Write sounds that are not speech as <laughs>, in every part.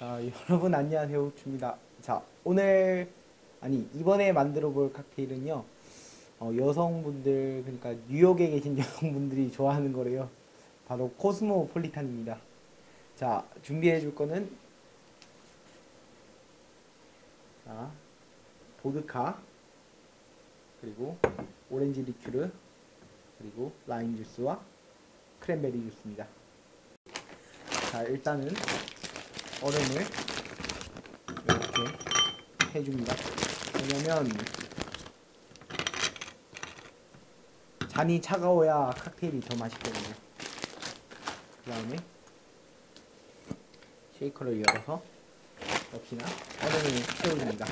자, 여러분 안녕하세요. 우추입니다. 자, 오늘 아니 이번에 만들어 볼 칵테일은요. 어, 여성분들 그러니까 뉴욕에 계신 <laughs> 여성분들이 좋아하는 거래요. 바로 코스모폴리탄입니다. 자, 준비해 줄 거는 자, 보드카 그리고 오렌지 리큐르 그리고 라임 주스와 크랜베리 주스입니다. 자, 일단은 얼음을 이렇게 해줍니다. 왜냐면 잔이 차가워야 칵테일이 더 맛있거든요. 그 다음에 쉐이커를 열어서 역시나 얼음을 채워줍니다.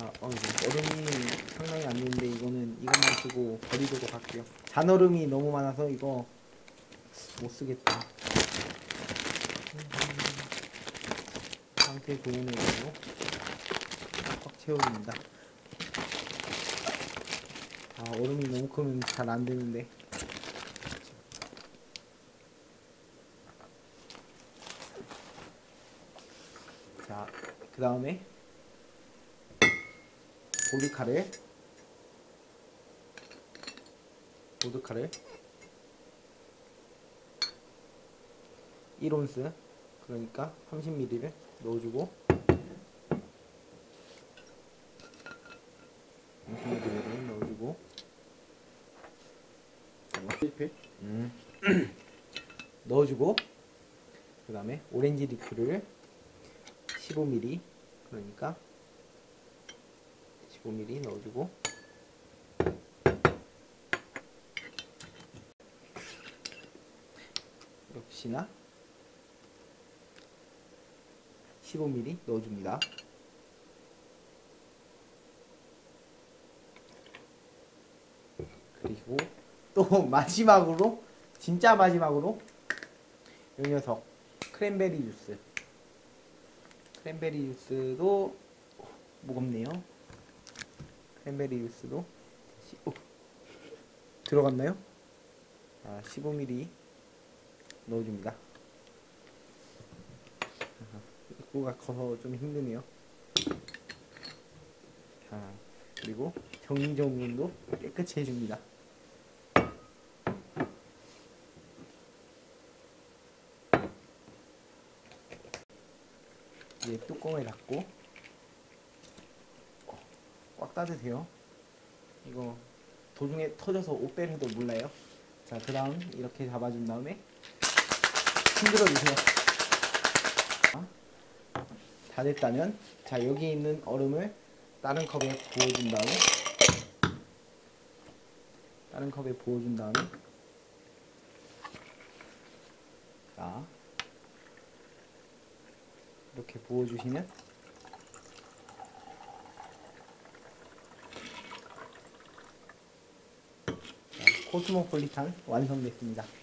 아, 어, 얼음이 상당히 안 되는데 이거는 이것만 쓰고 버리도록 할게요. 잔얼음이 너무 많아서 이거 못 쓰겠다. 상태 좋은 애로 꽉 채워줍니다. 아, 얼음이 너무 크면 잘 안 되는데. 자, 그 다음에 보드카를 보드카를 1온스 그러니까 30ml를 넣어주고 30ml를 넣어주고. 음. 넣어주고 그 다음에 오렌지 리큐를 15ml 그러니까 15ml 넣어주고. 역시나 15ml 넣어줍니다. 그리고 또 <laughs> 마지막으로 진짜 마지막으로 이 녀석 크랜베리 주스 크랜베리 주스도 무겁네요. 크랜베리 주스도 시, 오, 들어갔나요? 아, 15ml 넣어줍니다. 입구가 커서 좀 힘드네요. 자, 그리고 정리정돈도 깨끗이 해줍니다. 이제 뚜껑을 닫고 어, 꽉 닫으세요. 이거 도중에 터져서 옷뺄 해도 몰라요. 자, 그 다음 이렇게 잡아준 다음에 흔들어 주세요. 다 됐다면 자 여기 있는 얼음을 다른 컵에 부어준 다음에 다른 컵에 부어준 다음에 자 이렇게 부어주시면 자, 코스모폴리탄 완성됐습니다.